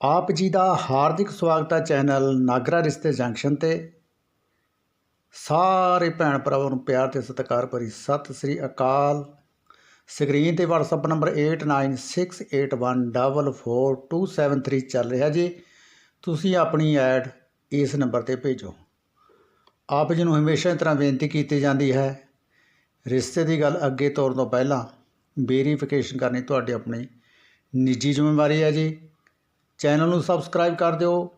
ਆਪ ਜੀ ਦਾ ਹਾਰਦਿਕ ਸਵਾਗਤ ਹੈ ਚੈਨਲ ਨਾਗਰਾ ਰਿਸ਼ਤੇ ਜੰਕਸ਼ਨ ਤੇ। ਸਾਰੇ ਭੈਣ ਭਰਾਵਾਂ ਨੂੰ ਪਿਆਰ ਤੇ ਸਤਿਕਾਰ ਭਰੀ ਸਤਿ ਸ੍ਰੀ ਅਕਾਲ। ਸਕਰੀਨ ਤੇ WhatsApp ਨੰਬਰ 8968144273 ਚੱਲ ਰਿਹਾ ਜੀ। ਤੁਸੀਂ ਆਪਣੀ ਐਡ ਇਸ ਨੰਬਰ ਤੇ ਭੇਜੋ। ਆਪ ਜੀ ਨੂੰ ਹਮੇਸ਼ਾ ਇਸ ਤਰ੍ਹਾਂ ਬੇਨਤੀ ਕੀਤੀ ਜਾਂਦੀ ਹੈ, ਰਿਸ਼ਤੇ ਦੀ ਗੱਲ ਅੱਗੇ ਤੋਰਨ ਤੋਂ ਪਹਿਲਾਂ ਵੈਰੀਫਿਕੇਸ਼ਨ ਕਰਨੀ ਤੁਹਾਡੀ ਆਪਣੀ ਨਿੱਜੀ ਜ਼ਿੰਮੇਵਾਰੀ ਹੈ ਜੀ। ਚੈਨਲ ਨੂੰ ਸਬਸਕ੍ਰਾਈਬ ਕਰ ਦਿਓ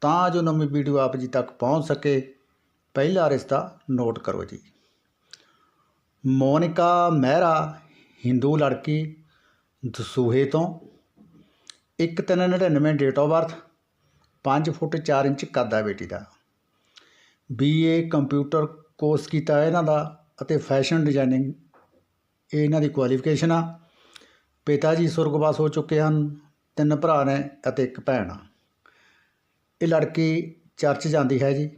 ਤਾਂ ਜੋ ਨਵੀਂ ਵੀਡੀਓ ਆਪ ਜੀ ਤੱਕ ਪਹੁੰਚ ਸਕੇ। ਪਹਿਲਾ ਰਿਸ਼ਤਾ ਨੋਟ ਕਰੋ ਜੀ। ਮੋਨਿਕਾ ਮਹਿਰਾ, ਹਿੰਦੂ ਲੜਕੀ, ਦਸੂਹੇ ਤੋਂ 1399 date of birth 5 foot 4 inch ਕੱਦ ਹੈ ਬੇਟੀ ਦਾ। ਬੀਏ ਕੰਪਿਊਟਰ ਕੋਰਸ ਕੀਤਾ ਹੈ ਇਹਨਾਂ ਦਾ ਅਤੇ ਫੈਸ਼ਨ ਡਿਜ਼ਾਈਨਿੰਗ ਇਹ ਇਹਨਾਂ ਦੀ ਕੁਆਲੀਫਿਕੇਸ਼ਨ ਆ। ਪਿਤਾ ਜੀ ਸੁਰਗਵਾਸ ਹੋ ਚੁੱਕੇ ਹਨ। ਤਿੰਨ ਭਰਾ ਨੇ ਅਤੇ ਇੱਕ ਭੈਣ ਆ। ਇਹ ਲੜਕੀ ਚਰਚ ਜਾਂਦੀ ਹੈ ਜੀ।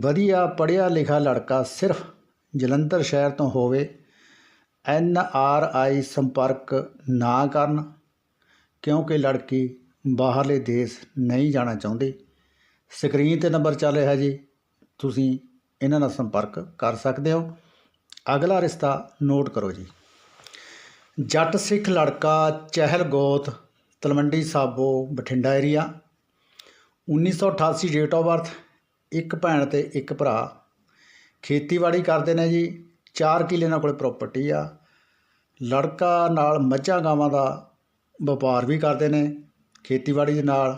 ਵਧੀਆ ਪੜ੍ਹਿਆ ਲਿਖਿਆ ਲੜਕਾ ਸਿਰਫ ਜਲੰਧਰ ਸ਼ਹਿਰ ਤੋਂ ਹੋਵੇ, ਐਨ ਆਰ ਆਈ ਸੰਪਰਕ ਨਾ ਕਰਨ, ਕਿਉਂਕਿ ਲੜਕੀ ਬਾਹਰਲੇ ਦੇਸ਼ ਨਹੀਂ ਜਾਣਾ ਚਾਹੁੰਦੀ। ਸਕਰੀਨ ਤੇ ਨੰਬਰ ਚੱਲ ਰਿਹਾ ਜੀ। ਤੁਸੀਂ ਇਹਨਾਂ ਨਾਲ ਸੰਪਰਕ ਕਰ ਸਕਦੇ ਹੋ। ਅਗਲਾ ਰਿਸ਼ਤਾ ਨੋਟ ਕਰੋ ਜੀ। ਜੱਟ ਸਿੱਖ ਲੜਕਾ ਚਹਿਲ ਗੋਤ, Talwandi Sabo, Bathinda area 1988 date of birth ਇੱਕ ਭੈਣ ਤੇ ਇੱਕ ਭਰਾ। ਖੇਤੀਬਾੜੀ ਕਰਦੇ ਨੇ ਜੀ 4 ਕਿੱਲੇ ਨਾਲ ਕੋਲੇ ਪ੍ਰਾਪਰਟੀ ਆ। ਲੜਕਾ ਨਾਲ ਮੱਝਾਂ ਗਾਵਾਂ ਦਾ ਵਪਾਰ ਵੀ ਕਰਦੇ ਨੇ, ਖੇਤੀਬਾੜੀ ਦੇ ਨਾਲ।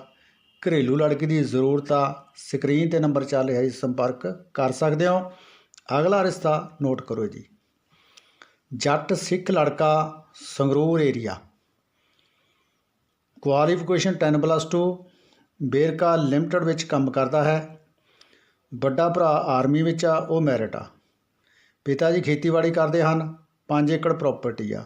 ਘਰੇਲੂ ਲੜਕੀ ਦੀ ਜ਼ਰੂਰਤ ਆ, ਸਕਰੀਨ ਤੇ ਨੰਬਰ ਚੱਲ ਰਿਹਾ ਜੀ, ਸੰਪਰਕ ਕਰ ਸਕਦੇ ਹੋ। ਅਗਲਾ ਰਿਸ਼ਤਾ ਨੋਟ ਕਰੋ ਜੀ। ਜੱਟ ਸਿੱਖ ਲੜਕਾ Sangrur area qualification 10 plus 2 Verka limited ਵਿੱਚ ਕੰਮ ਕਰਦਾ ਹੈ। ਵੱਡਾ ਭਰਾ ਆਰਮੀ ਵਿੱਚ ਆ, ਉਹ ਮੈਰਿਟ ਆ। ਪਿਤਾ ਜੀ ਖੇਤੀਬਾੜੀ ਕਰਦੇ ਹਨ 5 ਏਕੜ ਪ੍ਰਾਪਰਟੀ ਆ।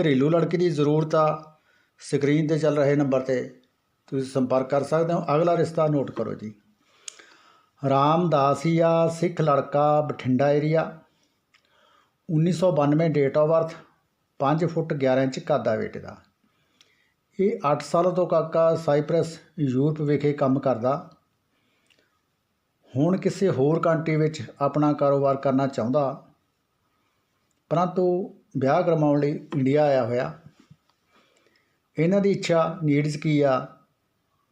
ਘਰੇਲੂ ਲੜਕੀ ਦੀ ਜ਼ਰੂਰਤ ਆ ਸਕਰੀਨ ਤੇ ਚੱਲ ਰਹੇ ਨੰਬਰ ਤੇ। ਤੁਸੀਂ ਸੰਪਰਕ ਕਰ ਸਕਦੇ ਹੋ, ਅਗਲਾ ਰਿਸ਼ਤਾ ਨੋਟ ਕਰੋ ਜੀ। ਰਾਮਦਾਸੀਆ ਸਿੱਖ ਲੜਕਾ Bathinda area 1992 date of birth ਪੰਜ ਫੁੱਟ 11 ਇੰਚ ਕੱਦ ਆ ਬੇਟੇ ਦਾ। ਇਹ 8 ਸਾਲਾਂ ਤੋਂ ਕਾਕਾ ਸਾਈਪ੍ਰਸ ਯੂਰਪ ਵਿਖੇ ਕੰਮ ਕਰਦਾ। ਹੁਣ ਕਿਸੇ ਹੋਰ ਕੰਟਰੀ ਵਿੱਚ ਆਪਣਾ ਕਾਰੋਬਾਰ ਕਰਨਾ ਚਾਹੁੰਦਾ। ਪਰੰਤੂ ਵਿਆਹ ਕਰਵਾਉਣ ਲਈ ਇੰਡੀਆ ਆਇਆ ਹੋਇਆ। ਇਹਨਾਂ ਦੀ ਇੱਛਾ ਨੀਡਸ ਕੀ ਆ?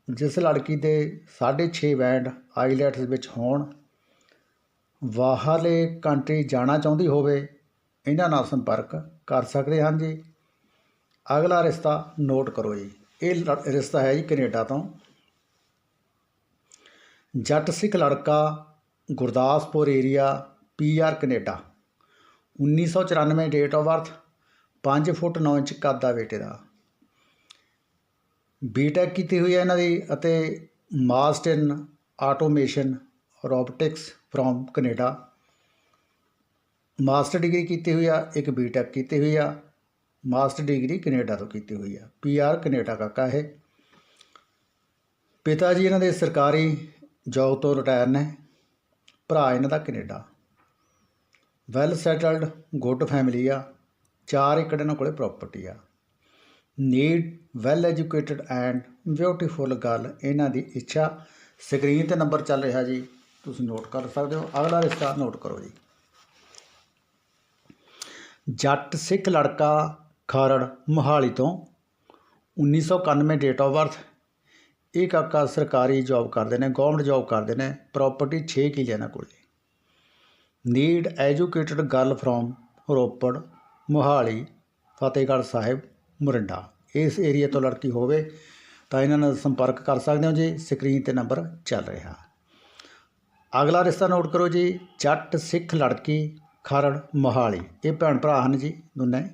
ਜਿਸ ਲੜਕੀ ਦੇ 6.5 ਬੈਂਡ ਆਈਲੈਟਸ ਵਿੱਚ ਹੋਣ, ਬਾਹਰਲੇ ਕੰਟਰੀ ਜਾਣਾ ਚਾਹੁੰਦੀ ਹੋਵੇ ਇਹਨਾਂ ਨਾਲ ਸੰਪਰਕ ਕਰ ਸਕਦੇ ਹਨ ਜੀ। ਅਗਲਾ ਰਿਸ਼ਤਾ ਨੋਟ ਕਰੋ ਜੀ। ਇਹ ਲੜ- ਰਿਸ਼ਤਾ ਹੈ ਜੀ ਕੈਨੇਡਾ ਤੋਂ। ਜੱਟ ਸਿੱਖ ਲੜਕਾ Gurdaspur area PR Canada. 1994 date of birth 5 foot 9 inch ਕੱਦ ਆ ਬੇਟੇ ਦਾ। ਬੀਟੈਕ ਕੀਤੀ ਹੋਈ ਹੈ ਇਹਨਾਂ ਦੀ ਅਤੇ master in automation robotics from Canada. Master degree ਕੀਤੀ ਹੋਈ ਆ, ਇੱਕ ਬੀਟੈਕ ਕੀਤੀ ਹੋਈ ਆ, ਮਾਸਟਰ ਡਿਗਰੀ ਕੈਨੇਡਾ ਤੋਂ ਕੀਤੀ ਹੋਈ ਆ। ਪੀਆਰ ਕੈਨੇਡਾ ਕਾਕਾ ਇਹ। ਪਿਤਾ ਜੀ ਇਹਨਾਂ ਦੇ ਸਰਕਾਰੀ ਜੌਬ ਤੋਂ ਰਿਟਾਇਰ ਨੇ, ਭਰਾ ਇਹਨਾਂ ਦਾ Canada. Well settled good family ਆ, ਚਾਰ ਏਕੜ ਇਹਨਾਂ ਕੋਲੇ ਪ੍ਰਾਪਰਟੀ ਆ। Need well educated and beautiful girl ਇਹਨਾਂ ਦੀ ਇੱਛਾ। ਸਕਰੀਨ ਤੇ ਨੰਬਰ ਚੱਲ ਰਿਹਾ ਜੀ, ਤੁਸੀਂ ਨੋਟ ਕਰ ਸਕਦੇ ਹੋ। ਅਗਲਾ ਰਿਸ਼ਤਾ ਨੋਟ ਕਰੋ ਜੀ। ਜੱਟ ਸਿੱਖ ਲੜਕਾ ਖਰੜ ਮੋਹਾਲੀ ਤੋਂ। 1991 ਡੇਟ ਆਫ ਬਰਥ ਇਹ ਕਾਕਾ ਸਰਕਾਰੀ ਜੌਬ ਕਰਦੇ ਨੇ ਗਵਰਨਮੈਂਟ ਜੌਬ ਕਰਦੇ ਨੇ ਪ੍ਰਾਪਰਟੀ 6 ਕਿੱਲੇ ਇਹਨਾਂ ਕੋਲੇ need educated girl from Ropar, Mohali, Fatehgarh Sahib, Morinda. ਇਸ ਏਰੀਆ ਤੋਂ ਲੜਕੀ ਹੋਵੇ ਤਾਂ ਇਹਨਾਂ ਨਾਲ ਸੰਪਰਕ ਕਰ ਸਕਦੇ ਹੋ ਜੀ ਸਕਰੀਨ ਤੇ ਨੰਬਰ ਚੱਲ ਰਿਹਾ। ਅਗਲਾ ਰਿਸ਼ਤਾ ਨੋਟ ਕਰੋ ਜੀ, ਜੱਟ ਸਿੱਖ ਲੜਕੀ ਖਰੜ ਮੋਹਾਲੀ। ਇਹ ਭੈਣ ਭਰਾ ਹਨ ਜੀ ਦੋਨੇ।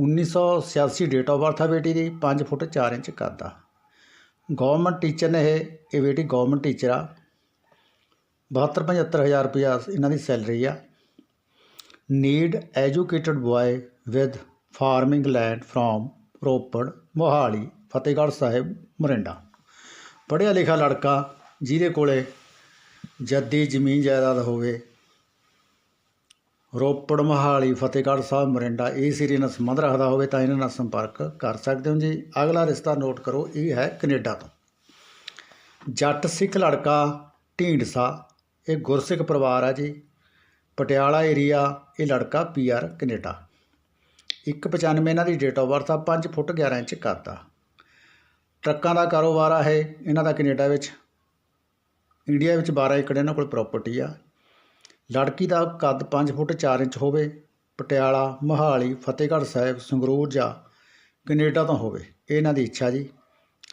1986 ਡੇਟ ਆਫ ਬਰਥ ਆ ਬੇਟੀ ਦੀ 5 ਫੁੱਟ 4 ਇੰਚ ਕੱਦ ਆ। ਗਵਰਨਮੈਂਟ ਟੀਚਰ ਨੇ ਇਹ ਇਹ ਬੇਟੀ ਗਵਰਨਮੈਂਟ ਟੀਚਰ ਆ। 72 75000 ਰੁਪਇਆ ਇਹਨਾਂ ਦੀ ਸੈਲਰੀ ਆ। Need educated boy with farming land from Ropar, Mohali, Fatehgarh Sahib, Morinda. ਪੜ੍ਹਿਆ ਲਿਖਿਆ ਲੜਕਾ ਜਿਹਦੇ ਕੋਲੇ ਜੱਦੀ ਜ਼ਮੀਨ ਜਾਇਦਾਦ ਹੋਵੇ ਰੋਪੜ ਮੋਹਾਲੀ ਫਤਿਹਗੜ੍ਹ ਸਾਹਿਬ ਮੋਰਿੰਡਾ, ਇਹ ਏਰੀਏ ਨਾਲ ਸੰਬੰਧ ਰੱਖਦਾ ਹੋਵੇ ਤਾਂ ਇਹਨਾਂ ਨਾਲ ਸੰਪਰਕ ਕਰ ਸਕਦੇ ਹੋ ਜੀ। ਅਗਲਾ ਰਿਸ਼ਤਾ ਨੋਟ ਕਰੋ, ਇਹ ਹੈ ਕੈਨੇਡਾ ਤੋਂ। ਜੱਟ ਸਿੱਖ ਲੜਕਾ ਢੀਂਡਸਾ, ਇਹ ਗੁਰਸਿੱਖ ਪਰਿਵਾਰ ਆ ਜੀ। ਪਟਿਆਲਾ ਏਰੀਆ ਇਹ ਲੜਕਾ ਪੀਆਰ ਕੈਨੇਡਾ। 195 ਇਹਨਾਂ ਦੀ ਡੇਟ ਆਫ ਬਰਥ ਆ 5 ਫੁੱਟ 11 ਇੰਚ ਕਰਦਾ ਟਰੱਕਾਂ ਦਾ ਕਾਰੋਬਾਰ ਆ ਇਹ, ਇਹਨਾਂ ਦਾ ਕੈਨੇਡਾ ਵਿੱਚ। ਇੰਡੀਆ ਵਿੱਚ 12 ਏਕੜ ਇਹਨਾਂ ਕੋਲ ਪ੍ਰਾਪਰਟੀ ਆ। ਲੜਕੀ ਦਾ ਕੱਦ 5 ਫੁੱਟ 4 ਇੰਚ ਹੋਵੇ, ਪਟਿਆਲਾ, ਮੋਹਾਲੀ, ਫਤਿਹਗੜ੍ਹ ਸਾਹਿਬ, ਸੰਗਰੂਰ ਜਾਂ ਕੈਨੇਡਾ ਤੋਂ ਹੋਵੇ। ਇਹ ਇਹਨਾਂ ਦੀ ਇੱਛਾ ਜੀ।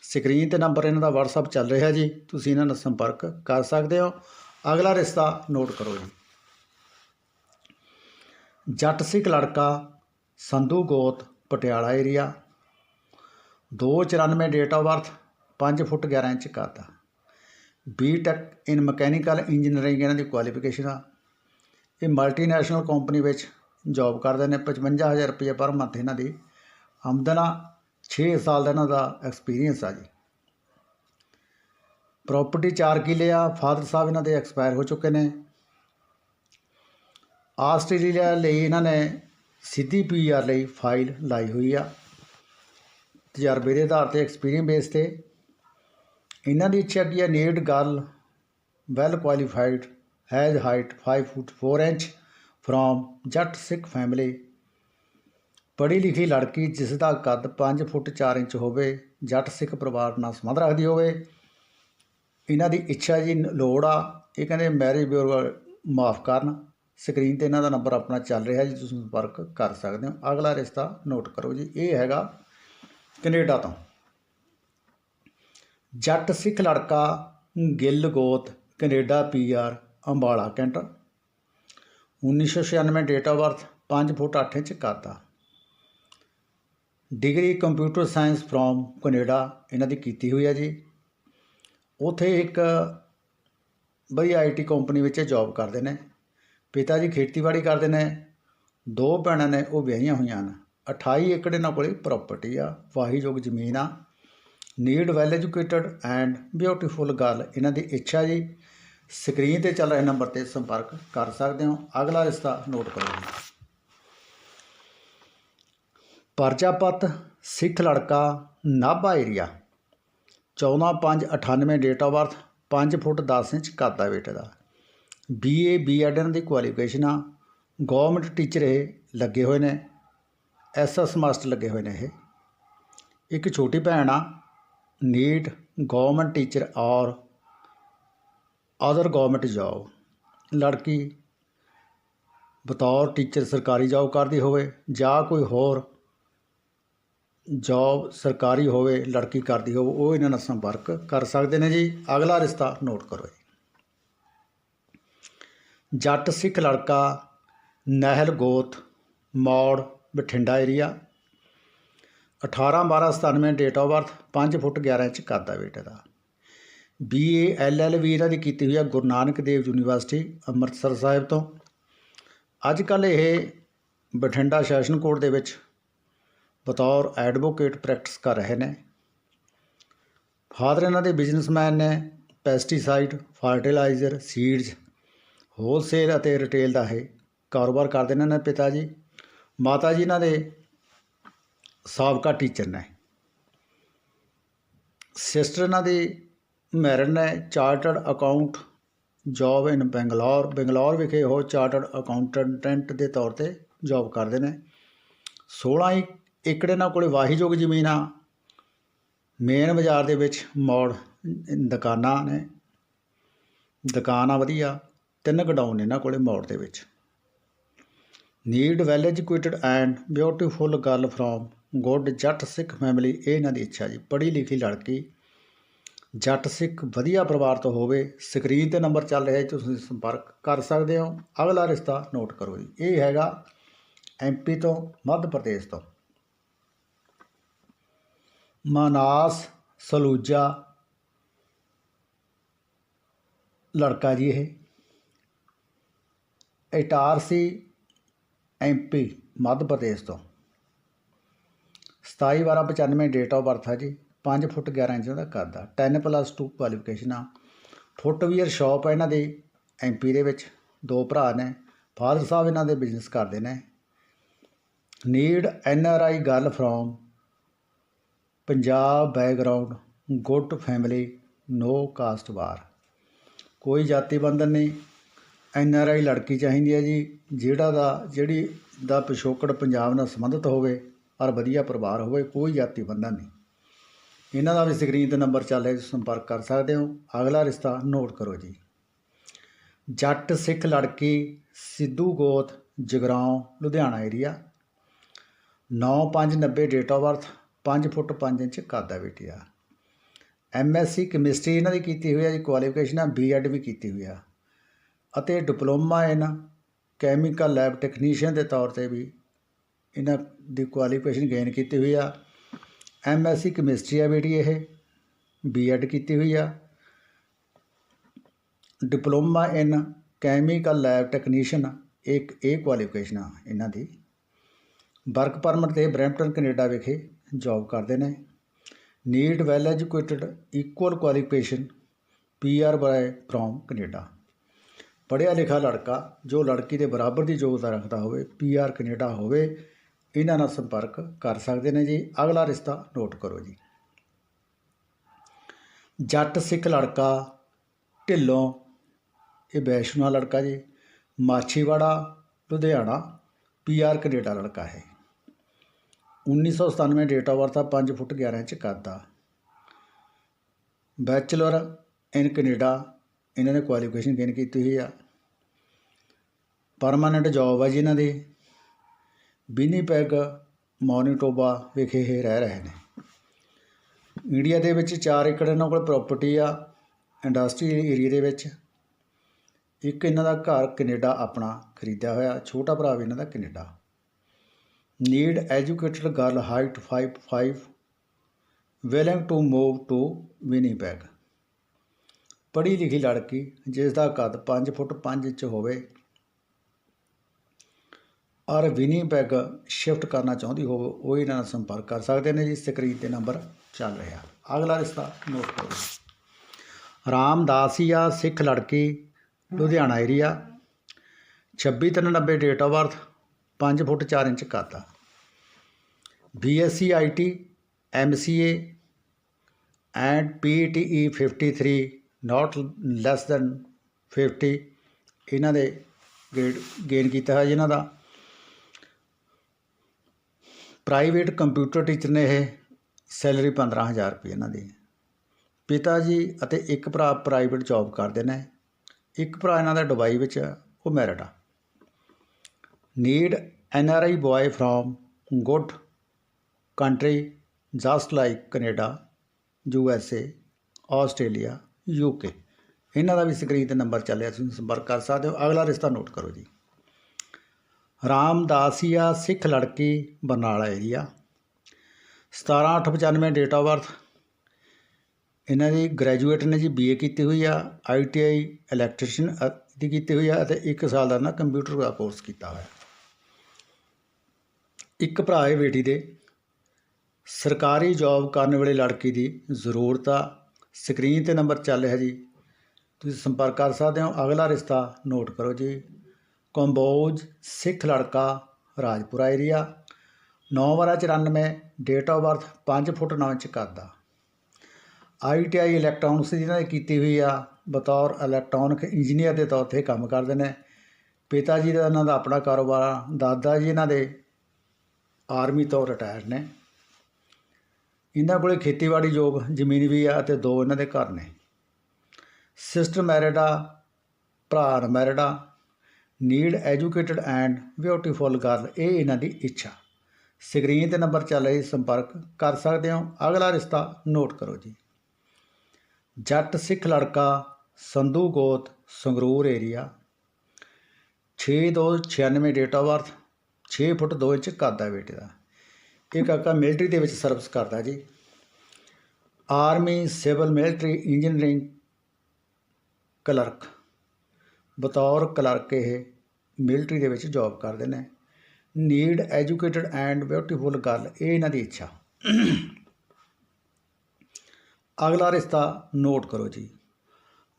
ਸਕਰੀਨ ਤੇ ਨੰਬਰ ਇਹਨਾਂ ਦਾ WhatsApp ਚੱਲ ਰਿਹਾ ਜੀ। ਤੁਸੀਂ ਇਹਨਾਂ ਨਾਲ ਸੰਪਰਕ ਕਰ ਸਕਦੇ ਹੋ। ਅਗਲਾ ਰਿਸ਼ਤਾ ਨੋਟ ਕਰੋ ਜੀ। ਜੱਟ ਸਿੱਖ ਲੜਕਾ ਸੰਧੂ ਗੋਤ, Patiala area 294 date of birth 5 foot 11 inch ਕੱਦ। ਆ ਬੀਟੈਕ ਇਨ ਮਕੈਨੀਕਲ ਇੰਜੀਨੀਅਰਿੰਗ ਇਹਨਾਂ ਦੀ ਕੁਆਲੀਫਿਕੇਸ਼ਨ ਆ। ਇਹ ਮਲਟੀਨੈਸ਼ਨਲ ਕੰਪਨੀ ਵਿੱਚ ਜੌਬ ਕਰਦੇ ਨੇ 55000 ਰੁਪਏ ਪਰ ਮੰਥ ਇਹਨਾਂ ਦੀ। ਆਮਦਨ ਆ 6 ਸਾਲ ਦਾ ਇਹਨਾਂ ਦਾ ਐਕਸਪੀਰੀਅੰਸ ਆ ਜੀ। ਪ੍ਰਾਪਰਟੀ 4 ਕਿੱਲੇ ਆ ਫਾਦਰ ਸਾਹਿਬ ਇਹਨਾਂ ਦੇ ਐਕਸਪਾਇਰ ਹੋ ਚੁੱਕੇ ਨੇ। ਆਸਟ੍ਰੇਲੀਆ ਲਈ ਇਹਨਾਂ ਨੇ ਸਿੱਧੀ ਪੀਆਰ ਲਈ ਫਾਈਲ ਲਾਈ ਹੋਈ ਆ। ਤਜਰਬੇ ਦੇ ਆਧਾਰ ਤੇ ਐਕਸਪੀਰੀਅੰਸ ਬੇਸ ਤੇ। ਇਹਨਾਂ ਦੀ ਇੱਛਾ ਕੀ ਹੈ need girl well qualified has height 5 foot 4 inch from Jatt Sikh family. ਪੜ੍ਹੀ ਲਿਖੀ ਲੜਕੀ ਜਿਸ ਦਾ ਕੱਦ 5 ਫੁੱਟ 4 ਇੰਚ ਹੋਵੇ, ਜੱਟ ਸਿੱਖ ਪਰਿਵਾਰ ਨਾਲ ਸੰਬੰਧ ਰੱਖਦੀ ਹੋਵੇ। ਇਹਨਾਂ ਦੀ ਇੱਛਾ ਜੀ ਲੋੜ ਆ, ਇਹ ਕਹਿੰਦੇ ਮੈਰਿਜ ਬਿਊਰੋ ਮਾਫ ਕਰਨ। ਸਕਰੀਨ ਤੇ ਇਹਨਾਂ ਦਾ ਨੰਬਰ ਆਪਣਾ ਚੱਲ ਰਿਹਾ ਜੀ, ਤੁਸੀਂ ਸੰਪਰਕ ਕਰ ਸਕਦੇ ਹੋ। ਅਗਲਾ ਰਿਸ਼ਤਾ ਨੋਟ ਕਰੋ ਜੀ, ਇਹ ਹੈਗਾ ਕੈਨੇਡਾ ਤੋਂ। ਜੱਟ ਸਿੱਖ ਲੜਕਾ ਗਿੱਲ ਗੋਤ, Canada PR Ambala cantt 1996 date of birth 5 foot 8 inch ਕੱਦ degree computer science from Canada ਇਹਨਾਂ ਦੀ ਕੀਤੀ ਹੋਈ ਹੈ ਜੀ। ਉਥੇ ਇੱਕ ਬਈ ਆਈਟੀ ਕੰਪਨੀ ਵਿੱਚ ਜੌਬ ਕਰਦੇ ਨੇ। ਪਿਤਾ ਜੀ ਖੇਤੀਬਾੜੀ ਕਰਦੇ ਨੇ। ਦੋ ਭੈਣਾਂ ਨੇ, ਉਹ ਵਿਆਹੀਆਂ ਹੋਈਆਂ ਹਨ। 28 ਏਕੜ ਇਹਨਾਂ ਕੋਲੇ ਪ੍ਰਾਪਰਟੀ ਆ, ਵਾਹੀਯੋਗ ਜ਼ਮੀਨ ਆ। Need well educated and beautiful girl ਇਹਨਾਂ ਦੀ ਇੱਛਾ ਜੀ। ਸਕਰੀਨ ਤੇ ਚੱਲ ਰਹੇ ਨੰਬਰ ਤੇ ਸੰਪਰਕ ਕਰ ਸਕਦੇ ਹੋ। ਅਗਲਾ ਰਿਸ਼ਤਾ ਨੋਟ ਕਰੋ। ਜੀ ਪਰਜਾਪਤ ਸਿੱਖ ਲੜਕਾ Nabha area. 14598 date of birth 5 foot 10 inch ਕੱਦ ਆ ਬੇਟੇ ਦਾ ਬੀਏ ਬੀਐਡ ਇਹਨਾਂ ਦੀ ਕੁਆਲੀਫਿਕੇਸ਼ਨ ਆ। ਗਵਰਨਮੈਂਟ ਟੀਚਰ ਇਹ ਲੱਗੇ ਹੋਏ ਨੇ। ਐਸਐਸ ਮਾਸਟਰ ਲੱਗੇ ਹੋਏ ਨੇ ਇਹ। ਇੱਕ ਛੋਟੀ ਭੈਣ ਆ। ਨੀਟ ਗਵਰਨਮੈਂਟ ਟੀਚਰ ਔਰ ਅਦਰ ਗੌਰਮੈਂਟ ਜੋਬ ਲੜਕੀ ਬਤੌਰ ਟੀਚਰ ਸਰਕਾਰੀ ਜੋਬ ਕਰਦੀ ਹੋਵੇ ਜਾਂ ਕੋਈ ਹੋਰ ਜੋਬ ਸਰਕਾਰੀ ਹੋਵੇ, ਲੜਕੀ ਕਰਦੀ ਹੋਵੇ, ਉਹ ਇਹਨਾਂ ਨਾਲ ਸੰਪਰਕ ਕਰ ਸਕਦੇ ਨੇ ਜੀ। ਅਗਲਾ ਰਿਸ਼ਤਾ ਨੋਟ ਕਰੋ ਜੀ। ਜੱਟ ਸਿੱਖ ਲੜਕਾ ਨਹਿਲ, ਗੋਤ, Maur, Bathinda area 18 12 97 date of birth 5 foot 11 inch ਕੱਦ ਆ ਬੇਟੇ ਦਾ। ਬੀ ਏ ਐੱਲ ਬੀਏ ਵੀ ਇਹਨਾਂ ਦੀ ਕੀਤੀ ਹੋਈ ਆ, ਗੁਰੂ ਨਾਨਕ ਦੇਵ ਯੂਨੀਵਰਸਿਟੀ, ਅੰਮ੍ਰਿਤਸਰ ਸਾਹਿਬ ਤੋਂ। ਅੱਜ ਕੱਲ ਇਹ ਬਠਿੰਡਾ ਸੈਸ਼ਨ ਕੋਰਟ ਦੇ ਵਿੱਚ ਬਤੌਰ ਐਡਵੋਕੇਟ ਪ੍ਰੈਕਟਿਸ ਕਰ ਰਹੇ ਨੇ। ਫਾਦਰ ਇਹਨਾਂ ਦੇ ਬਿਜ਼ਨਸਮੈਨ ਨੇ, ਪੈਸਟੀਸਾਈਡ, ਫਰਟੀਲਾਈਜ਼ਰ, ਸੀਡਜ਼, ਹੋਲਸੇਲ ਅਤੇ ਰਿਟੇਲ ਦਾ ਇਹ ਕਾਰੋਬਾਰ ਕਰਦੇ ਨੇ ਇਹਨਾਂ ਦੇ ਪਿਤਾ ਜੀ। ਮਾਤਾ ਜੀ ਇਹਨਾਂ ਦੇ ਸਾਬਕਾ ਟੀਚਰ ਨੇ। ਸਿਸਟਰ ਇਹਨਾਂ ਦੀ ਮੈਰਿਡ ਨੇ chartered account job in Bangalore Bangalore ਵਿਖੇ ਉਹ ਚਾਰਟਰਡ ਅਕਾਊਂਟੈਂਟ ਦੇ ਤੌਰ ਤੇ ਜੋਬ ਕਰਦੇ ਨੇ। 16 ਏਕੜ ਇਹਨਾਂ ਕੋਲੇ ਵਾਹੀਯੋਗ ਜ਼ਮੀਨ ਆ ਮੇਨ ਬਾਜ਼ਾਰ ਦੇ ਵਿੱਚ ਮੌੜ, ਦੁਕਾਨਾਂ ਨੇ। ਦੁਕਾਨ ਆ ਵਧੀਆ, ਤਿੰਨ ਗਡਾਊਨ ਇਹਨਾਂ ਕੋਲੇ ਮੋੜ ਦੇ ਵਿੱਚ। Need well educated and beautiful girl from good Jatt Sikh family, ਇਹ ਇਹਨਾਂ ਦੀ ਇੱਛਾ ਜੀ। ਪੜ੍ਹੀ ਲਿਖੀ ਲੜਕੀ ਜੱਟ ਸਿੱਖ ਵਧੀਆ ਪਰਿਵਾਰ ਤੋਂ ਹੋਵੇ, ਸਕਰੀਨ ਤੇ ਨੰਬਰ ਚੱਲ ਰਿਹਾ ਹੈ ਤੁਸੀਂ ਸੰਪਰਕ ਕਰ ਸਕਦੇ ਹੋ। ਅਗਲਾ ਰਿਸ਼ਤਾ ਨੋਟ ਕਰੋ ਜੀ। ਇਹ ਹੈਗਾ ਐਮਪੀ ਤੋਂ ਮੱਧ ਪ੍ਰਦੇਸ਼ ਤੋਂ। ਮਨਾਸ ਸਲੂਜਾ ਲੜਕਾ ਜੀ ਇਹ। ਇਟਾਰਸੀ ਐਮਪੀ ਮੱਧ ਪ੍ਰਦੇਸ਼ ਤੋਂ। 27 12 95 ਡੇਟ ਆਫ ਬਰਥ ਹੈ ਜੀ। 5 ਫੁੱਟ 11 ਇੰਚ ਦਾ ਕਰਦਾ ਆ 10 ਪਲੱਸ 2 ਕੁਆਲੀਫਿਕੇਸ਼ਨ ਆ। ਫੁੱਟਵੀਅਰ ਸ਼ਾਪ ਹੈ ਇਹਨਾਂ ਦੀ ਐਮਪੀ ਦੇ ਵਿੱਚ। ਦੋ ਭਰਾ ਨੇ। ਫਾਦਰ ਸਾਹਿਬ ਇਹਨਾਂ ਦੇ ਬਿਜ਼ਨਸ ਕਰਦੇ ਨੇ। Need N R I girl from Punjab background good family no caste bar ਕੋਈ ਜਾਤੀ ਬੰਧਨ ਨਹੀਂ। ਐਨ ਆਰ ਆਈ ਲੜਕੀ ਚਾਹੀਦੀ ਹੈ ਜੀ। ਜਿਹੜਾ ਦਾ, ਜਿਹੜੀ ਦਾ ਪਿਛੋਕੜ ਪੰਜਾਬ ਨਾਲ ਸੰਬੰਧਿਤ ਹੋਵੇ ਔਰ ਵਧੀਆ ਪਰਿਵਾਰ ਹੋਵੇ, ਕੋਈ ਜਾਤੀ ਬੰਧਨ ਨਹੀਂ। ਇਹਨਾਂ ਦਾ ਵੀ ਸਕਰੀਨ ਤੇ ਨੰਬਰ ਚੱਲ ਰਿਹਾ ਜੀ, ਸੰਪਰਕ ਕਰ ਸਕਦੇ ਹੋ। ਅਗਲਾ ਰਿਸ਼ਤਾ ਨੋਟ ਕਰੋ ਜੀ। ਜੱਟ ਸਿੱਖ ਲੜਕੀ ਸਿੱਧੂ ਗੋਤ, Jagraon, Ludhiana area 9590 date of birth 5 foot 5 inch ਕੱਦ ਹੈ ਬੇਟੀ ਆ ਐਮਐਸਸੀ ਕੈਮਿਸਟਰੀ ਇਹਨਾਂ ਦੀ ਕੀਤੀ ਹੋਈ ਹੈ ਜੀ ਕੁਆਲੀਫਿਕੇਸ਼ਨ ਆ ਬੀਐਡ ਵੀ ਕੀਤੀ ਹੋਈ ਆ। ਅਤੇ ਡਿਪਲੋਮਾ ਇਹਨਾਂ ਕੈਮੀਕਲ ਲੈਬ ਟੈਕਨੀਸ਼ੀਅਨ ਦੇ ਤੌਰ ਤੇ ਵੀ ਇਹਨਾਂ ਦੀ ਕੁਆਲੀਫਿਕੇਸ਼ਨ ਗੇਨ ਕੀਤੀ ਹੋਈ ਆ। ਐਮਐਸਸੀ ਕੈਮਿਸਟਰੀ ਆ ਬੇਟੀ ਇਹ ਬੀਐਡ ਕੀਤੀ ਹੋਈ ਆ। Diploma in chemical lab technician, ਇੱਕ ਇਹ ਕੁਆਲੀਫਿਕੇਸ਼ਨ ਆ ਇਹਨਾਂ ਦੀ। ਵਰਕ ਪਰਮਿਟ ਤੇ ਬਰੈਂਪਟਨ, ਕੈਨੇਡਾ ਵਿਖੇ ਜੌਬ ਕਰਦੇ ਨੇ। Need well educated equal qualification PR boy from Canada. ਪੜ੍ਹਿਆ ਲਿਖਾ ਲੜਕਾ ਜੋ ਲੜਕੀ ਦੇ ਬਰਾਬਰ ਦੀ ਯੋਗਤਾ ਰੱਖਦਾ ਹੋਵੇ ਪੀਆਰ ਕੈਨੇਡਾ ਹੋਵੇ ਇਹਨਾਂ ਨਾਲ ਸੰਪਰਕ ਕਰ ਸਕਦੇ ਨੇ ਜੀ। ਅਗਲਾ ਰਿਸ਼ਤਾ ਨੋਟ ਕਰੋ ਜੀ। ਜੱਟ ਸਿੱਖ ਲੜਕਾ, ਢਿੱਲੋਂ, ਇਹ ਵੈਸ਼ਨੂ ਲੜਕਾ ਜੀ। ਮਾਛੀਵਾੜਾ, ਲੁਧਿਆਣਾ ਪੀਆਰ ਕੈਨੇਡਾ ਲੜਕਾ ਹੈ। 1997 ਡੇਟ ਆਫ ਬਰਥ ਆ 5 ਫੁੱਟ 11 ਇੰਚ ਕੱਦ ਆ। ਬੈਚਲਰ ਇਨ ਕੈਨੇਡਾ, ਇਹਨਾਂ ਨੇ ਕੁਆਲੀਫਿਕੇਸ਼ਨ ਗੇਨ ਕੀਤੀ ਹੋਈ ਆ। ਪਰਮਾਨੈਂਟ ਜੌਬ ਆ ਜੀ ਇਹਨਾਂ ਦੀ। ਵਿਨੀਪੈਗ ਮੋਨੀਟੋਬਾ ਵਿਖੇ ਇਹ ਰਹਿ ਰਹੇ ਨੇ। ਇੰਡੀਆ ਦੇ ਵਿੱਚ 4 ਏਕੜ ਇਹਨਾਂ ਕੋਲ ਪ੍ਰਾਪਰਟੀ ਆ ਇੰਡਸਟਰੀ ਏਰੀਆ ਦੇ ਵਿੱਚ। ਇੱਕ ਇਹਨਾਂ ਦਾ ਘਰ ਕੈਨੇਡਾ ਆਪਣਾ ਖਰੀਦਿਆ ਹੋਇਆ, ਛੋਟਾ ਭਰਾ ਵੀ ਇਹਨਾਂ ਦਾ Canada. Need educated girl height 5'5 willing to move to Winnipeg ਪੜ੍ਹੀ ਲਿਖੀ ਲੜਕੀ ਜਿਸ ਦਾ ਕੱਦ 5 ਫੁੱਟ 5 ਇੰਚ ਹੋਵੇ ਔਰ ਵਿਨੀਪੈਗ ਸ਼ਿਫਟ ਕਰਨਾ ਚਾਹੁੰਦੀ ਹੋਵੇ, ਉਹ ਇਹਨਾਂ ਨਾਲ ਸੰਪਰਕ ਕਰ ਸਕਦੇ ਨੇ ਜੀ। ਸਕਰੀਨ ਤੇ ਨੰਬਰ ਚੱਲ ਰਿਹਾ। ਅਗਲਾ ਰਿਸ਼ਤਾ ਨੋਟ ਕਰੋ। ਰਾਮਦਾਸੀਆ ਸਿੱਖ ਲੜਕੀ, Ludhiana area 2690 date of birth 5 foot 4 inch ਕੱਦ ਆ BSc IT MCA and PTE 53 not less than 50 ਇਹਨਾਂ ਦੇ ਗ੍ਰੇਡ ਗੇਨ ਕੀਤਾ ਹੈ ਇਹਨਾਂ ਦਾ। ਪ੍ਰਾਈਵੇਟ ਕੰਪਿਊਟਰ ਟੀਚਰ ਨੇ ਇਹ ਸੈਲਰੀ 15000 ਰੁਪਏ ਇਹਨਾਂ ਦੀ। ਪਿਤਾ ਜੀ ਅਤੇ ਇੱਕ ਭਰਾ ਪ੍ਰਾਈਵੇਟ ਜੌਬ ਕਰਦੇ ਨੇ। ਇੱਕ ਭਰਾ ਇਹਨਾਂ ਦਾ ਦੁਬਈ ਵਿੱਚ ਉਹ ਮੈਰਿਡ ਆ। Need N R I boy from good country, just like Canada, U S A, Australia, U K. ਇਹਨਾਂ ਦਾ ਵੀ ਸਕਰੀਨ ਤੇ ਨੰਬਰ ਚੱਲਿਆ, ਤੁਸੀਂ ਸੰਪਰਕ ਕਰ ਸਕਦੇ ਹੋ। ਅਗਲਾ ਰਿਸ਼ਤਾ ਨੋਟ ਕਰੋ ਜੀ। ਰਾਮਦਾਸੀਆ ਸਿੱਖ ਲੜਕੀ Barnala area 17895 date of birth ਇਹਨਾਂ ਦੀ ਗ੍ਰੈਜੂਏਟ ਨੇ ਜੀ ਬੀਏ ਕੀਤੀ ਹੋਈ ਆ ਆਈਟੀਆਈ ਇਲੈਕਟ੍ਰੀਸ਼ੀਅਨ ਦੀ ਕੀਤੀ ਹੋਈ ਆ ਅਤੇ 1 ਸਾਲ ਦਾ ਨਾ ਕੰਪਿਊਟਰ ਦਾ ਕੋਰਸ ਕੀਤਾ ਹੋਇਆ। ਇੱਕ ਭਰਾ ਹੈ ਬੇਟੀ ਦੇ। ਸਰਕਾਰੀ ਜੌਬ ਕਰਨ ਵਾਲੇ ਲੜਕੀ ਦੀ ਜ਼ਰੂਰਤ ਆ। ਸਕਰੀਨ ਤੇ ਨੰਬਰ ਚੱਲ ਰਿਹਾ ਜੀ। ਤੁਸੀਂ ਸੰਪਰਕ ਕਰ ਸਕਦੇ ਹੋ। ਅਗਲਾ ਰਿਸ਼ਤਾ ਨੋਟ ਕਰੋ ਜੀ। ਕੰਬੋਜ, ਸਿੱਖ ਲੜਕਾ, Rajpura area 9/94 date of birth 5 foot 9 inch ਕੱਦ ਆ। ਆਈਟੀਆਈ ਇਲੈਕਟ੍ਰੋਨਿਕਸ ਜਿਹਨਾਂ ਨੇ ਕੀਤੀ ਹੋਈ ਆ, ਬਤੌਰ ਇਲੈਕਟ੍ਰੋਨਿਕ ਇੰਜੀਨੀਅਰ ਦੇ ਤੌਰ ਤੇ ਕੰਮ ਕਰਦੇ ਨੇ। ਪਿਤਾ ਜੀ ਦਾ ਇਹਨਾਂ ਦਾ ਆਪਣਾ ਕਾਰੋਬਾਰ ਆ, ਦਾਦਾ ਜੀ ਇਹਨਾਂ ਦੇ ਆਰਮੀ ਤੋਂ ਰਿਟਾਇਰ ਨੇ। ਇਹਨਾਂ ਕੋਲੇ ਖੇਤੀਬਾੜੀ ਯੋਗ ਜ਼ਮੀਨ ਵੀ ਆ ਅਤੇ ਦੋ ਇਹਨਾਂ ਦੇ ਘਰ ਨੇ। ਸਿਸਟਰ ਮੈਰਿਡ ਆ, ਭਰਾ ਮੈਰਿਡ ਆ। Need educated and beautiful girl, ਇਹ ਇਹਨਾਂ ਦੀ ਇੱਛਾ। ਸਕਰੀਨ ਤੇ ਨੰਬਰ ਚੱਲ ਰਹੀ ਸੰਪਰਕ ਕਰ ਸਕਦੇ ਹੋ। ਅਗਲਾ ਰਿਸ਼ਤਾ ਨੋਟ ਕਰੋ ਜੀ। ਜੱਟ ਸਿੱਖ ਲੜਕਾ, ਸੰਧੂ ਗੋਤ, Sangrur area 6296 date of birth 6 foot 2 inch ਕੱਦ ਹੈ ਬੇਟੇ ਦਾ। ਇਹ ਕਾਕਾ ਮਿਲਟਰੀ ਦੇ ਵਿੱਚ ਸਰਵਿਸ ਕਰਦਾ ਜੀ। Army civil military engineering clerk ਬਤੌਰ ਕਲਰਕ ਇਹ ਮਿਲਟਰੀ ਦੇ ਵਿੱਚ ਜੋਬ ਕਰਦੇ ਨੇ। Need, educated and beautiful girl, ਇਹ ਇਹਨਾਂ ਦੀ ਇੱਛਾ। ਅਗਲਾ ਰਿਸ਼ਤਾ ਨੋਟ ਕਰੋ ਜੀ।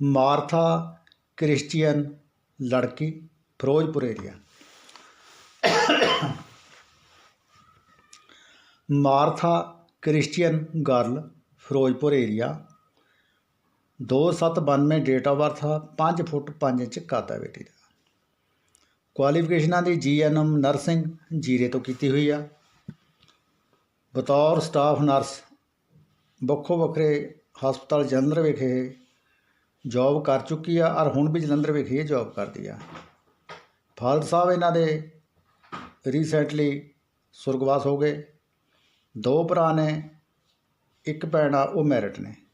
ਮਾਰਥਾ ਕ੍ਰਿਸਚੀਅਨ ਲੜਕੀ, Firozpur area Martha Christian girl, Firozpur area 2792 date of birth ਆ 5 ਫੁੱਟ 5 ਇੰਚ ਕੱਦ ਹੈ ਬੇਟੀ ਦਾ। ਕੁਆਲੀਫਿਕੇਸ਼ਨਾਂ ਦੀ ਜੀਐਨਐਮ ਨਰਸਿੰਗ ਜੀਰੇ ਤੋਂ ਕੀਤੀ ਹੋਈ ਆ। ਬਤੌਰ ਸਟਾਫ ਨਰਸ ਵੱਖੋ ਵੱਖਰੇ ਹਸਪਤਾਲ ਜਲੰਧਰ ਵਿਖੇ ਜੌਬ ਕਰ ਚੁੱਕੀ ਆ ਔਰ ਹੁਣ ਵੀ ਜਲੰਧਰ ਵਿਖੇ ਇਹ ਜੌਬ ਕਰਦੀ ਆ। ਫਾਦਰ ਸਾਹਿਬ ਇਹਨਾਂ ਦੇ ਰੀਸੈਂਟਲੀ ਸੁਰਗਵਾਸ ਹੋ ਗਏ। ਦੋ ਭਰਾ ਨੇ, ਇੱਕ ਭੈਣ ਆ, ਉਹ ਮੈਰਿਟ ਨੇ।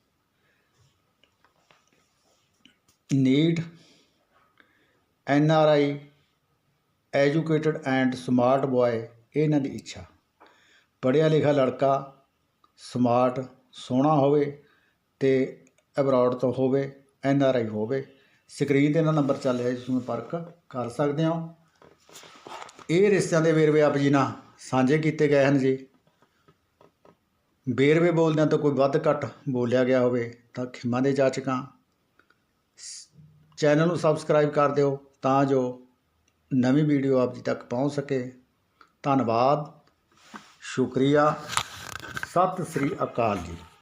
Need, N R I, educated and smart boy ਇਹ ਇਹਨਾਂ ਦੀ ਇੱਛਾ। ਪੜ੍ਹਿਆ ਲਿਖਿਆ ਲੜਕਾ ਸਮਾਰਟ, ਸੋਹਣਾ ਹੋਵੇ ਅਤੇ ਅਬਰੋਡ ਤੋਂ ਹੋਵੇ, ਐਨ ਆਰ ਆਈ ਹੋਵੇ। ਸਕਰੀਨ ਤੇ ਇਹਨਾਂ ਨੰਬਰ ਚੱਲ ਰਿਹਾ ਤੁਸੀਂ ਸੰਪਰਕ ਕਰ ਸਕਦੇ ਹੋ। ਇਹ ਰਿਸ਼ਤਿਆਂ ਦੇ ਵੇਰਵੇ ਆਪ ਜੀ ਨਾਲ ਸਾਂਝੇ ਕੀਤੇ ਗਏ ਹਨ ਜੀ। ਵੇਰਵੇ ਬੋਲਦਿਆਂ ਤੋਂ ਕੋਈ ਵੱਧ ਘੱਟ ਬੋਲਿਆ ਗਿਆ ਹੋਵੇ ਤਾਂ ਖਿਮਾ ਦੇ ਜਾਚਕਾਂ ਚੈਨਲ ਨੂੰ ਸਬਸਕ੍ਰਾਈਬ ਕਰ ਦਿਓ ਤਾਂ ਜੋ ਨਵੀਂ ਵੀਡੀਓ ਆਪ ਜੀ ਤੱਕ ਪਹੁੰਚ ਸਕੇ। ਧੰਨਵਾਦ। ਸ਼ੁਕਰੀਆ। ਸਤਿ ਸ੍ਰੀ ਅਕਾਲ ਜੀ।